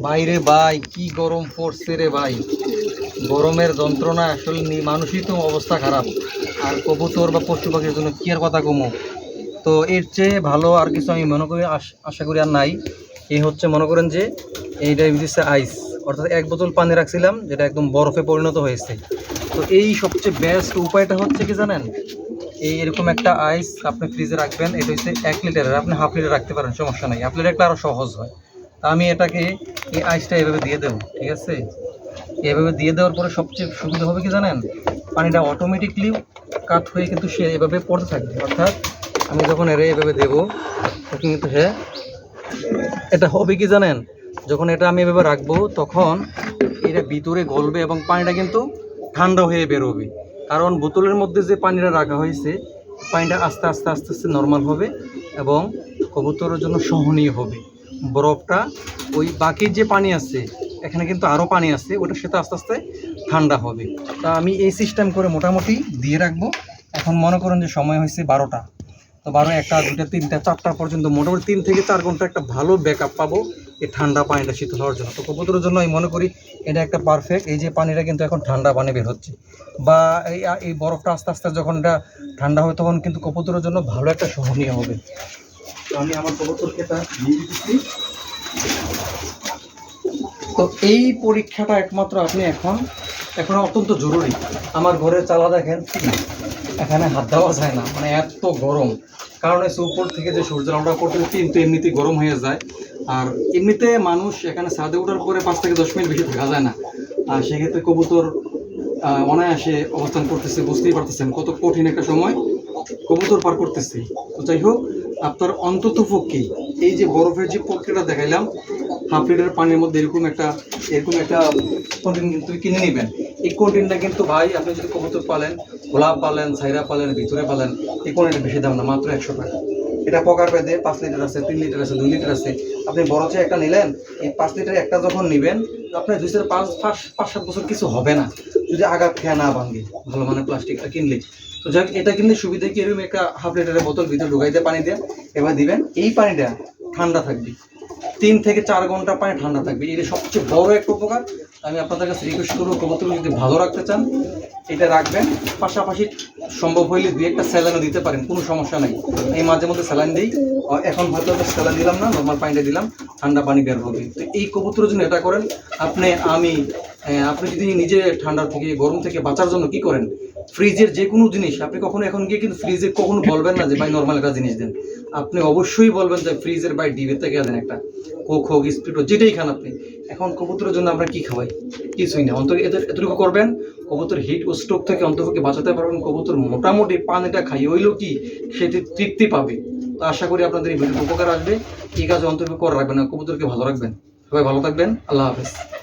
বাইরে ভাই, কি গরম পড়ছে রে ভাই। গরমের যন্ত্রণা আসলে মানুষই তো অবস্থা খারাপ। আর কবুতর বা পশু পাখির জন্য কি আর কথা কমো? তো এর চেয়ে ভালো আর কিছু আমি মনে করি, আশ- আশা করি আর নাই। এই হচ্ছে মনে করেন যে, এইটা দিচ্ছে আইস অর্থাৎ এক বোতল পানি রাখছিলাম, যেটা একদম বরফে পরিণত হয়েছে। তো এই সবচেয়ে বেস্ট উপায়টা হচ্ছে কি জানেন? এই এরকম একটা আইস আপনি ফ্রিজে রাখবেন, এটা হচ্ছে এক লিটারের আপনি হাফ লিটার রাখতে পারেন, সমস্যা নাই। হাফ লিটার একটা আরও সহজ হয়। তা আমি এটাকে এই আইসটা এভাবে দিয়ে দেবো, ঠিক আছে? এভাবে দিয়ে দেওয়ার পরে সবচেয়ে সুবিধা হবে কি জানেন? পানিটা অটোমেটিকলি কাট হয়ে কিন্তু সে এভাবে পড়তে থাকবে। অর্থাৎ আমি যখন এরে এভাবে দেবো, তখন কিন্তু হ্যাঁ এটা হবে কি জানেন? যখন এটা আমি এভাবে রাখব, তখন এটা ভিতরে গলবে এবং পানিটা কিন্তু ঠান্ডা হয়ে বেরোবে। কারণ বোতলের মধ্যে যে পানিটা রাখা হয়েছে, পানিটা আস্তে আস্তে আস্তে আস্তে নর্মাল হবে এবং কবুতরের জন্য সহনীয় হবে। বরফটা, ওই বাকি যে পানি আছে, এখানে কিন্তু আরও পানি আছে, ওটার সাথে আস্তে আস্তে ঠান্ডা হবে। তা আমি এই সিস্টেম করে মোটামুটি দিয়ে রাখব। এখন মনে করেন যে সময় হয়েছে বারোটা। তো বারো একটা দুটা তিনটা চারটা পর্যন্ত মোটামুটি তিন থেকে চার ঘণ্টা একটা ভালো ব্যাকআপ পাবো এই ঠান্ডা পানিটা শীতল হওয়ার জন্য। তো কবুতরের জন্য আমি মনে করি এটা একটা পারফেক্ট এই যে পানিটা কিন্তু এখন ঠান্ডা পানি বের হচ্ছে। বা এই এই বরফটা আস্তে আস্তে যখন এটা ঠান্ডা হবে, তখন কিন্তু কবুতরের জন্য ভালো একটা সহনীয় হবে। তো আমি আমার কবুতরকে এটা দিয়ে দিচ্ছি তো এই পরীক্ষাটা একমাত্র আপনি এখন? এখন অত্যন্ত জরুরি। আমার ঘরের চালা দেখেন এখানে হাত দেওয়া যায় না মানে এত গরম। কারণ হচ্ছে উপর থেকে যে সূর্যের আলোটা পড়তে কিন্তু এমনিতেই গরম হয়ে যায়। আর এমনিতে মানুষ এখানে ছাদে ওঠার পরে পাঁচ থেকে দশ মিনিট বেশি থাকা যায় না। আর সেক্ষেত্রে কবুতর অনায়াসে অবস্থান করতেছে বুঝতেই পারতেছেন কত কঠিন একটা সময় কবুতর পার করতেছি। তো যাই হোক আপনার অন্তত পক্ষে এই যে বরফের যে প্রক্রিয়াটা দেখাইলাম, হাফ লিটার পানির মধ্যে এরকম একটা এরকম একটা কন্টেন কিন্তু কিনে নেবেন। এই কন্টেনটা কিন্তু ভাই, আপনি যদি কবুতর পালেন, গোলাপ পালেন সাইরা পালেন, ভিতরে পালেন, এই কন্টেনটা বেশি দাম না, মাত্র একশো টাকা। এটা পকার বেঁধে পাঁচ লিটার আছে, তিন লিটার আছে, দুই লিটার আছে। আপনি বড় চেয়ে একটা নিলেন, এই পাঁচ লিটার একটা যখন নেবেন, আপনার দুই চার পাঁচ পাঁচ, সাত বছর কিছু হবে না। যদি আঘাত খেয়ে না ভাঙে, ভালো মানের প্লাস্টিকটা কিনলে। তো যাক, এটা কিনলে সুবিধা কি? এরকম একটা হাফ লিটারের বোতল ভিতরে ঢুকাইতে পানি দিয়ে এবার দিবেন, এই পানিটা ঠান্ডা থাকবে। তিন থেকে চার ঘণ্টা পানি ঠান্ডা থাকবে। এটা সবচেয়ে বড় একটা উপকার। আমি আপনাদের কাছে রিকোয়েস্ট করব কবুতর যদি ভালো রাখতে চান, এটা রাখবেন। পাশাপাশি সম্ভব হইলে দুই একটা স্যালাইনও দিতে পারেন, কোনো সমস্যা নেই। এই মাঝে মধ্যে স্যালাইন দিই এখন হয়তো স্যালাইন দিলাম না নর্মাল পানিটা দিলাম, ঠান্ডা পানি বের হবে। তো এই কবুতরের জন্য এটা করেন, আপনি, আমি আপনি যদি নিজে ঠান্ডা থেকে, গরম থেকে বাঁচার জন্য কি করেন? ফ্রিজের যে কোনো জিনিস, আপনি কখনো এখন গিয়ে কিন্তু ফ্রিজে কখনো বলবেন না যে, ভাই নর্মাল একটা জিনিস দেন। আপনি অবশ্যই বলবেন যে, ফ্রিজের বাই ডিবের থেকে দেন একটা। কোক হোক স্পিড যেটাই খান আপনি। এখন কবুতরের জন্য আমরা কি খাওয়াই? কিছুই না। অন্তত এদের, এতটুকু করবেন, কবুতর হিট ও স্ট্রোক থেকে অন্তপক্ষে বাঁচাতে পারবেন। কবুতর মোটামুটি পানিটা খাই হইলেও কি, সেটি তৃপ্তি পাবে। তো আশা করি আপনাদের এই ভিডিও উপকার আসবে। এই কাজ অন্তর্ভুক্ত করে রাখবেন কবুতরকে ভালো রাখবেন। সবাই ভালো থাকবেন। আল্লাহ হাফেজ।